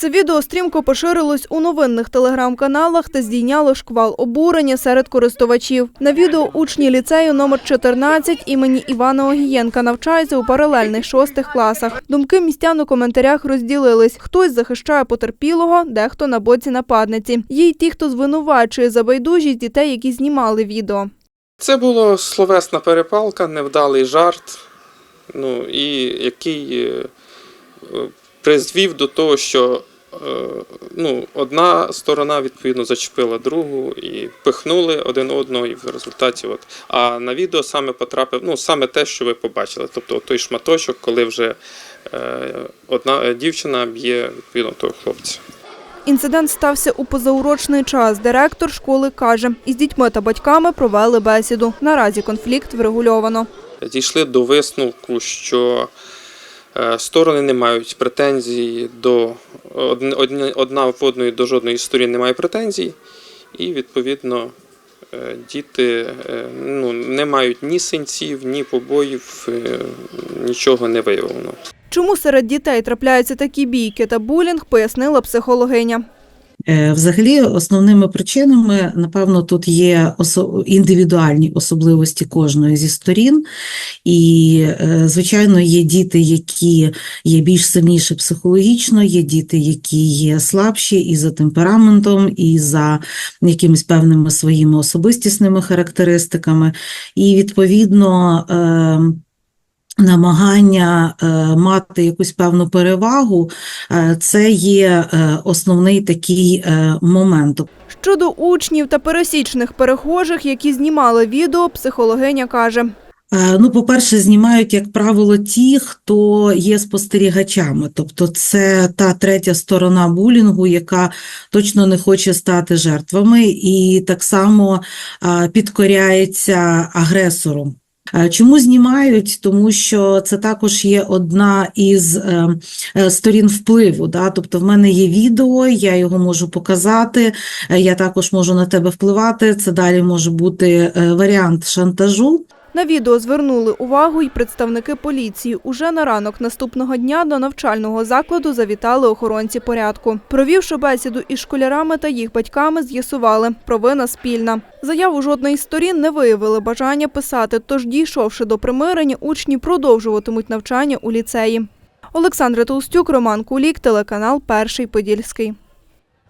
Це відео стрімко поширилось у новинних телеграм-каналах та здійняло шквал обурення серед користувачів. На відео учні ліцею номер 14 імені Івана Огієнка навчаються у паралельних шостих класах. Думки містян у коментарях розділились. Хтось захищає потерпілого, дехто на боці нападниці. Є й ті, хто звинувачує за байдужість дітей, які знімали відео. Це була словесна перепалка, невдалий жарт, ну, і який е, призвів до того, що ну, одна сторона відповідно зачепила другу і пихнули один одного, і в результаті, от, а на відео саме потрапив, ну, саме те, що ви побачили. Тобто той шматочок, коли вже е, одна е, дівчина б'є відповідно того хлопця. Інцидент стався у позаурочний час. Директор школи каже, із дітьми та батьками провели бесіду. Наразі конфлікт врегульовано. дійшли до висновку, що е, сторони не мають претензій до одна в одної до жодної сторін не має претензій, і відповідно е, діти е, ну, не мають ні синців, ні побоїв, е, нічого не виявлено. Чому серед дітей трапляються такі бійки та булінг, пояснила психологиня. Е, Взагалі, основними причинами, напевно, тут є індивідуальні особливості кожної зі сторін. І, е, звичайно, є діти, які є більш сильніші психологічно, є діти, які є слабші і за темпераментом, і за якимись певними своїми особистісними характеристиками. І, відповідно, е, намагання е, мати якусь певну перевагу Е, Це є е, основний такий момент. Щодо учнів та пересічних перехожих, які знімали відео, психологиня каже. Ну, по-перше, знімають, як правило, ті, хто є спостерігачами. Тобто це та третя сторона булінгу, яка точно не хоче стати жертвами і так само підкоряється агресору. Е, Чому знімають? Тому що це також є одна із е, е, сторін впливу. Да? Тобто в мене є відео, я його можу показати, я також можу на тебе впливати. Це далі може бути варіант шантажу. На відео звернули увагу й представники поліції. Уже на ранок наступного дня до навчального закладу завітали охоронці порядку. Провівши бесіду із школярами та їх батьками, з'ясували – провина спільна. Заяву жодної з сторін не виявили бажання писати, тож, дійшовши до примирення, учні продовжуватимуть навчання у ліцеї. Олександра Толстюк, Роман Кулік, телеканал Перший Подільський.